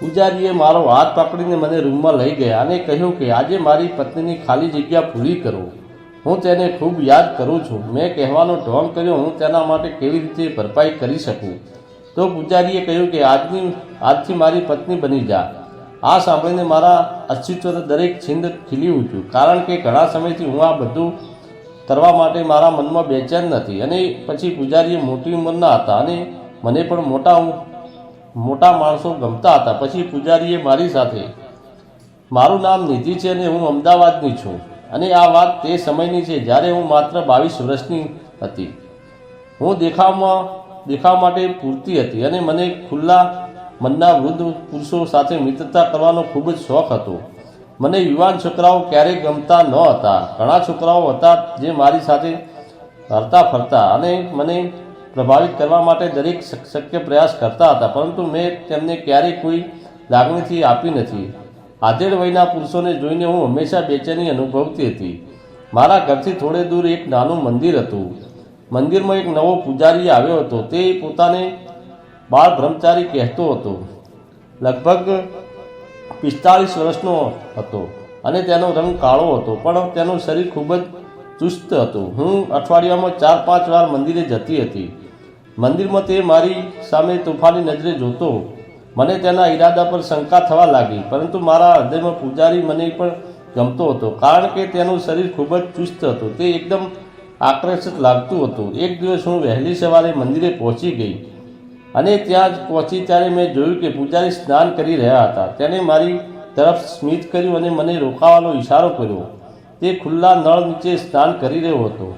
પૂજારીએ મારો હાથ પકડીને મને રૂમમાં લઈ ગયા અને કહ્યું કે આજે મારી પત્નીની ખાલી જગ્યા પૂરી કરો. હું તેને ખૂબ યાદ કરું છું. મેં કહેવાનો ઢોંગ કર્યો, હું તેના માટે કેવી રીતે ભરપાઈ કરી શકું? તો પૂજારીએ કહ્યું કે આજની, આજથી મારી પત્ની બની જા. આ સાંભળીને મારા અસ્તિત્વ દરેક છિંદ ખીલી ઉઠ્યું. કારણ કે ઘણા સમયથી હું આ બધું કરવા માટે મારા મનમાં બેચેન નથી. અને પછી પૂજારીએ મોટી ઉંમરના હતા અને મને પણ મોટા મોટા માણસો ગમતા હતા. પછી પૂજારીએ મારી સાથે, મારું નામ નિધિ છે અને હું અમદાવાદની છું. અને આ વાત તે સમયની છે જ્યારે હું માત્ર બાવીસ વર્ષની હતી. હું દેખાવમાં, દેખાવ માટે પૂરતી હતી અને મને ખુલ્લા મનના વૃદ્ધ પુરુષો સાથે મિત્રતા કરવાનો ખૂબ જ શોખ હતો. મને યુવાન છોકરાઓ ક્યારેય ગમતા ન હતા. ઘણા છોકરાઓ હતા જે મારી સાથે હરતા ફરતા અને મને પ્રભાવિત કરવા માટે દરેક શક- શક્ય પ્રયાસ કરતા હતા, પરંતુ મેં તેમને ક્યારેય કોઈ લાગણીથી આપી નથી. આધેડ વયના પુરુષોને જોઈને હું હંમેશા બેચેની અનુભવતી હતી. મારા ઘરથી થોડે દૂર એક નાનું મંદિર હતું. મંદિરમાં એક નવો પૂજારી આવ્યો હતો. તે પોતાને બાળ બ્રહ્મચારી કહેતો હતો. લગભગ પિસ્તાળીસ વર્ષનો હતો અને તેનો રંગ કાળો હતો, પણ તેનું શરીર ખૂબ જ ચુસ્ત હતું. હું અઠવાડિયામાં ચાર પાંચ વાર મંદિરે જતી હતી. મંદિરમાં તે મારી સામે તોફાની નજરે જોતો. મને તેના ઈરાદા પર શંકા થવા લાગી, પરંતુ મારા હૃદયમાં પૂજારી મને પણ ગમતો હતો, કારણ કે તેનું શરીર ખૂબ જ ચુસ્ત હતું. તે એકદમ આકર્ષક લાગતું હતું. એક દિવસ હું વહેલી સવારે મંદિરે પહોંચી ગઈ અને ત્યાં જ પહોંચી ત્યારે મેં જોયું કે પૂજારી સ્નાન કરી રહ્યા હતા. તેણે મારી તરફ સ્મિત કર્યું અને મને રોકાવાનો ઈશારો કર્યો. તે ખુલ્લા નળ નીચે સ્નાન કરી રહ્યો હતો.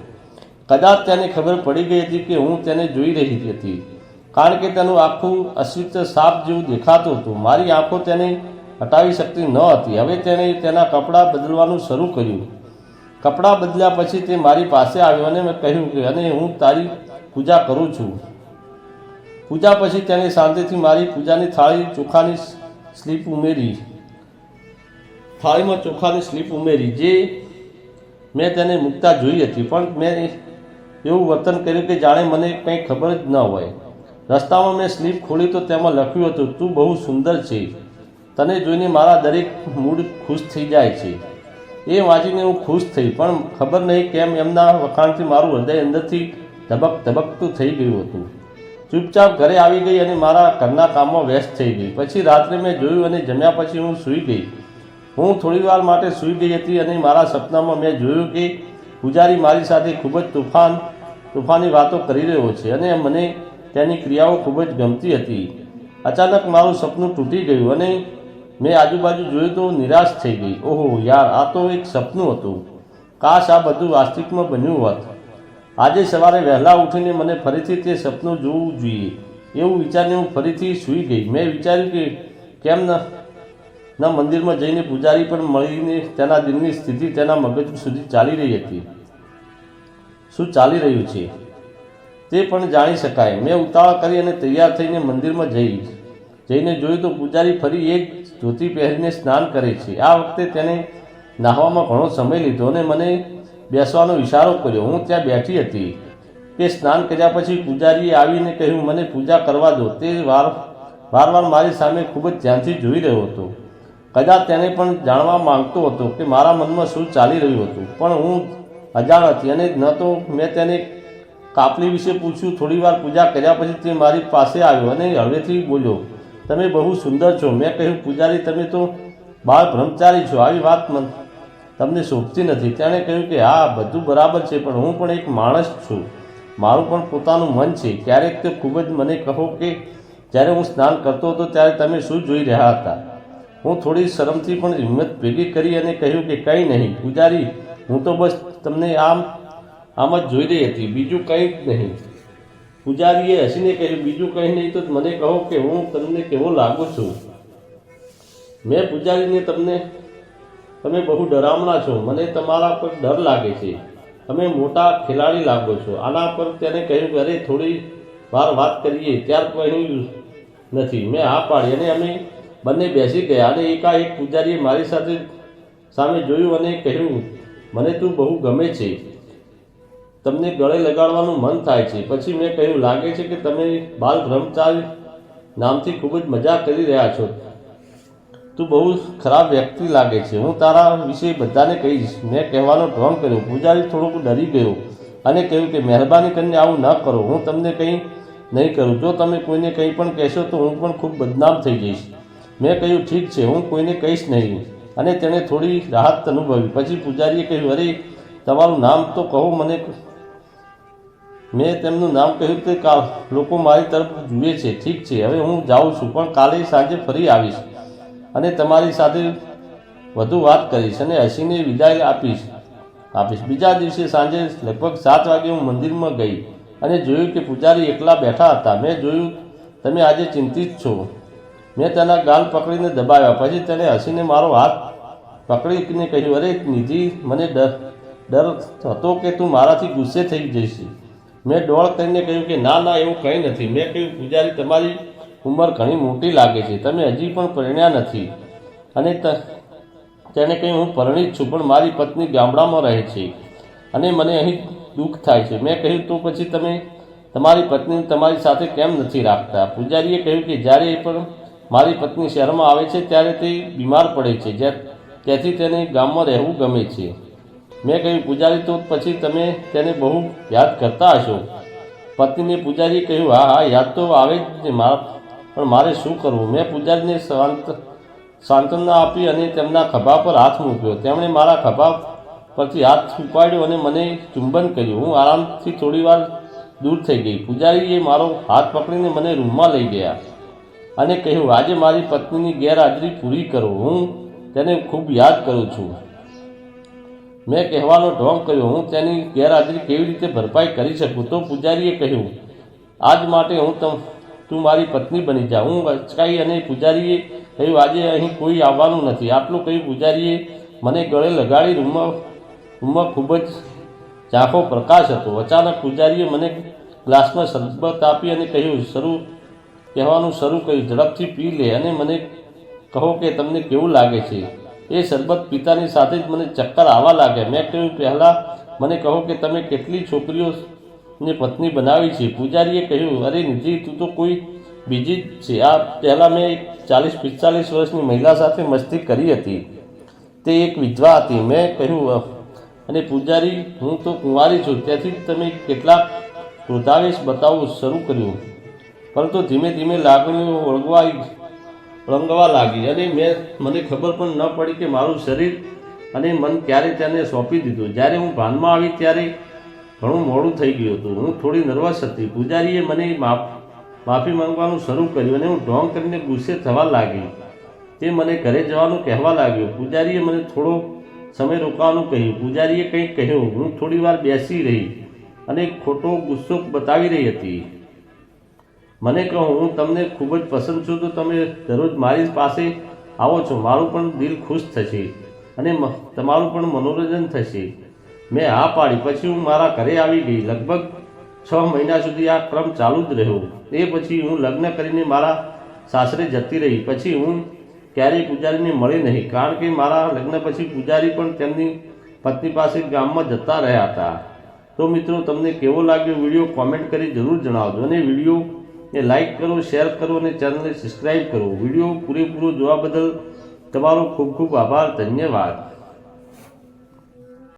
કદાચ તેને ખબર પડી ગઈ હતી કે હું તેને જોઈ રહી હતી. કારણ કે તેનું આખું અસ્તિત્વ સાપ જેવું દેખાતું હતું. મારી આંખો તેને હટાવી શકતી ન હતી. હવે તેણે તેના કપડાં બદલવાનું શરૂ કર્યું. કપડાં બદલ્યા પછી તે મારી પાસે આવ્યો અને મેં કહ્યું કે, અને હું તારી પૂજા કરું છું. પૂજા પછી તેણે શાંતિથી મારી પૂજાની થાળી ચોખાની સ્લીપ ઉમેરી. થાળીમાં ચોખાની સ્લીપ ઉમેરી, જે મેં તેને મૂકતા જોઈ હતી, પણ મેં એવું વર્તન કર્યું કે જાણે મને કંઈ ખબર જ ન હોય. રસ્તામાં મેં સ્લીપ ખોલી તો તેમાં લખ્યું હતું, તું બહુ સુંદર છે. તને જોઈને મારા દરેક મૂડ ખુશ થઈ જાય છે. એ વાંચીને હું ખુશ થઈ, પણ ખબર નહીં કેમ એમના વખાણથી મારું હૃદય અંદરથી ધબક ધબકતું થઈ ગયું હતું. ચૂપચાપ ઘરે આવી ગઈ અને મારા ઘરના કામમાં વ્યસ્ત થઈ ગઈ. પછી રાત્રે મેં જોયું અને જમ્યા પછી હું સૂઈ ગઈ. હું થોડી વાર માટે સૂઈ ગઈ હતી અને મારા સપનામાં મેં જોયું કે પૂજારી મારી સાથે ખૂબ જ તોફાન, તોફાની વાતો કરી રહ્યો છે અને મને તેની ક્રિયાઓ ખૂબ જ ગમતી હતી. અચાનક મારું સપનું તૂટી ગયું અને મેં આજુબાજુ જોયું તો નિરાશ થઈ ગઈ. ઓહો યાર, આ તો એક સપનું હતું. કાશ આ બધું વાસ્તવિકમાં બન્યું હોત. આજે સવારે વહેલા ઉઠીને મને ફરીથી તે સપનું જોવું જોઈએ. એવું વિચારીને હું ફરીથી સૂઈ ગઈ. મેં વિચાર્યું કે કેમ ન ન મંદિરમાં જઈને પૂજારી પણ મળીને તેના દિલની સ્થિતિ તેના મગજ સુધી ચાલી રહી હતી. શું ચાલી રહ્યું છે? તે પણ જાણી શકાય. મેં ઉતાવળ કરી અને તૈયાર થઈને મંદિરમાં જઈ, જઈને જોયું તો પૂજારી ફરી એક ધોતી પહેરીને સ્નાન કરે છે. આ વખતે તેને નાહવામાં ઘણો સમય લીધો અને મને બેસવાનો ઇશારો કર્યો. હું ત્યાં બેઠી હતી. તે સ્નાન કર્યા પછી પૂજારીએ આવીને કહ્યું, મને પૂજા કરવા દો. તે વાર, વારવાર મારી સામે ખૂબ જ ધ્યાનથી જોઈ રહ્યો હતો. કદાચ તેને પણ જાણવા માંગતો હતો કે મારા મનમાં શું ચાલી રહ્યું હતું. પણ હું અજાણ હતી અને ન તો મેં તેને કાપલી વિશે પૂછ્યું. થોડી વાર પૂજા કર્યા પછી તે મારી પાસે આવ્યો અને હળવેથી બોલ્યો, તમે બહુ સુંદર છો. મેં કહ્યું, પૂજારી, તમે તો બાળ બ્રહ્મચારી છો. આવી વાત મન તમને શોભતી નથી. તેણે કહ્યું કે, હા, બધું બરાબર છે, પણ હું પણ એક માણસ છું. મારું પણ પોતાનું મન છે. ક્યારેક તો ખૂબ જ મને કહો કે, જ્યારે હું સ્નાન કરતો હતો, ત્યારે તમે શું જોઈ રહ્યા હતા? હું થોડી શરમથી પણ હિંમત ભેગી કરી અને કહ્યું કે કંઈ નહીં, પૂજારી, હું તો બસ તમને આમ આમ જ જોઈ રહી હતી, બીજું કંઈ જ નહીં. પૂજારીએ હસીને કહ્યું, બીજું કંઈ નહીં તો મને કહો કે હું તમને કેવો લાગુ છું. મેં પૂજારીને તમને, તમે બહુ ડરામણા છો, મને તમારા પર ડર લાગે છે. તમે મોટા ખેલાડી લાગો છો. આના પર તેને કહ્યું કે અરે, થોડી વાર વાત કરીએ, ત્યાર કહ્યું નથી. મેં હા પાડી અને અમે બંને બેસી ગયા અને એકાએક પૂજારીએ મારી સાથે સામે જોયું અને કહ્યું, મને તું બહુ ગમે છે. તમને ગળે લગાડવાનું મન થાય છે. પછી મેં કહ્યું, લાગે છે કે તમે બાલ બ્રહ્મચારી નામથી ખૂબ જ મજા કરી રહ્યા છો. તું બહુ ખરાબ વ્યક્તિ લાગે છે. હું તારા વિશે બધાને કહીશ. મેં કહેવાનો ઢોંગ કર્યો. પૂજારી થોડુંક ડરી ગયો અને કહ્યું કે, મહેરબાની કરીને આવું ન કરો. હું તમને કંઈ નહીં કરું. જો તમે કોઈને કંઈ પણ કહેશો તો હું પણ ખૂબ બદનામ થઈ જઈશ. મેં કહ્યું, ઠીક છે, હું કોઈને કહીશ નહીં. અને તેણે થોડી રાહત અનુભવી. પછી પૂજારીએ કહ્યું, અરે, તમારું નામ તો કહો, મને મેં તેમનું નામ કહ્યું તે લોકો મારી તરફ જુએ છે. ઠીક છે, હવે હું જાઉં છું, પણ કાલે સાંજે ફરી આવીશ અને તમારી સાથે વધુ વાત કરીશ અને હસીને વિદાય આપીશ આપીશ. બીજા દિવસે સાંજે લગભગ સાત વાગે હું મંદિરમાં ગઈ અને જોયું કે પૂજારી એકલા બેઠા હતા. મેં જોયું, તમે આજે ચિંતિત છો. મેં તેના ગાલ પકડીને દબાવ્યા. પછી તેણે હસીને મારો હાથ પકડીને કહ્યું, અરે નિધિ, મને ડર ડર હતો કે તું મારાથી ગુસ્સે થઈ જઈશ. મેં ડોળ કરીને કહ્યું કે, ના ના, એવું કંઈ નથી. મેં કહ્યું, પૂજારી, તમારી ઉંમર ઘણી મોટી લાગે છે. તમે હજી પણ પરણ્યા નથી. અને તેણે કહ્યું, હું પરણિત છું, પણ મારી પત્ની ગામડામાં રહે છે અને મને અહીં દુઃખ થાય છે. મેં કહ્યું, તો પછી તમે તમારી પત્નીને તમારી સાથે કેમ નથી રાખતા? પૂજારીએ કહ્યું કે, જ્યારે એ પણ મારી પત્ની શહેરમાં આવે છે ત્યારે તે બીમાર પડે છે તેથી તેને ગામમાં રહેવું ગમે છે. મેં કહ્યું, પૂજારી, તો પછી તમે તેને બહુ યાદ કરતા હશો. પત્નીને પૂજારીએ કહ્યું, હા હા, યાદ તો આવે જ ને પણ મારે શું કરવું? મેં પૂજારીને શાંત, સાંત્વના આપી અને તેમના ખભા પર હાથ મૂક્યો. તેમણે મારા ખભા પરથી હાથ ઉપાડ્યો અને મને ચુંબન કર્યું. હું આરામથી થોડી વાર દૂર થઈ ગઈ. પૂજારીએ મારો હાથ પકડીને મને રૂમમાં લઈ ગયા. અને કહ્યું, આજે મારી પત્નીની ગેરહાજરી પૂરી કરો. હું તેને ખૂબ યાદ કરું છું. મેં કહેવાનો ઢોંગ કર્યો, હું તેની ગેરહાજરી કેવી રીતે ભરપાઈ કરી શકું? તો પૂજારીએ કહ્યું, આજ માટે હું તમ, તું મારી પત્ની બની જા. હું અચકાઈ અને પૂજારીએ કહ્યું, આજે અહીં કોઈ આવવાનું નથી. આટલું કહ્યું પૂજારીએ મને ગળે લગાડી રૂમમાં રૂમમાં ખૂબ જ ઝાંખો પ્રકાશ હતો. અચાનક પૂજારીએ મને ગ્લાસમાં શરબત આપી અને કહ્યું, શરૂ કહેવાનું શરૂ કર્યું ઝડપથી પી લે અને મને કહો કે તમને કેવું લાગે છે? એ શરબત પિતાની સાથે જ મને ચક્કર આવવા લાગ્યા. મેં કહ્યું, પહેલાં મને કહો કે તમે કેટલી છોકરીઓને પત્ની બનાવી છે? પૂજારીએ કહ્યું, અરે નિધિ, તું તો કોઈ બીજી જ છે. આ પહેલાં મેં ચાલીસ પિસ્તાલીસ વર્ષની મહિલા સાથે મસ્તી કરી હતી. તે એક વિધવા હતી. મેં કહ્યું અને પૂજારી, હું તો કુંવારી છું. તેથી તમે કેટલાક ક્રોધાવેશ બતાવવું શરૂ કર્યું. પરંતુ ધીમે ધીમે લાગણીઓ વળગવા રંગવા લાગી. અને મેં, મને ખબર પણ ન પડી કે મારું શરીર અને મન ક્યારે તેને સોંપી દીધું. જ્યારે હું ભાનમાં આવી ત્યારે ઘણું મોડું થઈ ગયું હતું. હું થોડી નર્વસ હતી. પૂજારીએ મને માફ, માફી માંગવાનું શરૂ કર્યું અને હું ઢોંગ કરીને ગુસ્સે થવા લાગી. તે મને ઘરે જવાનું કહેવા લાગ્યો. પૂજારીએ મને થોડો સમય રોકાવાનું કહ્યું. પૂજારીએ કંઈક કહ્યું. હું થોડી વાર બેસી રહી અને ખોટો ગુસ્સો બતાવી રહી હતી. મને કહો, હું તમને ખૂબ જ પસંદ છું, તો તમે દરરોજ મારી પાસે આવો છો. મારું પણ દિલ ખુશ થશે અને તમારું પણ મનોરંજન થશે. મેં હા પાડી, પછી હું મારા ઘરે આવી ગઈ. લગભગ છ મહિના સુધી આ ક્રમ ચાલુ જ રહ્યો. એ પછી હું લગ્ન કરીને મારા સાસરે જતી રહી. પછી હું ક્યારેય પૂજારીને મળી નહીં, કારણ કે મારા લગ્ન પછી પૂજારી પણ તેમની પત્ની પાસે ગામમાં જતા રહ્યા હતા. તો મિત્રો, તમને કેવો લાગ્યો વીડિયો? કોમેન્ટ કરી જરૂર જણાવજો અને વીડિયો ને લાઇક કરો શેર કરો અને ચેનલને સબસ્ક્રાઈબ કરો. વીડિયો પૂરેપૂરો જોવા બદલ તમારો ખૂબ ખૂબ આભાર. ધન્યવાદ.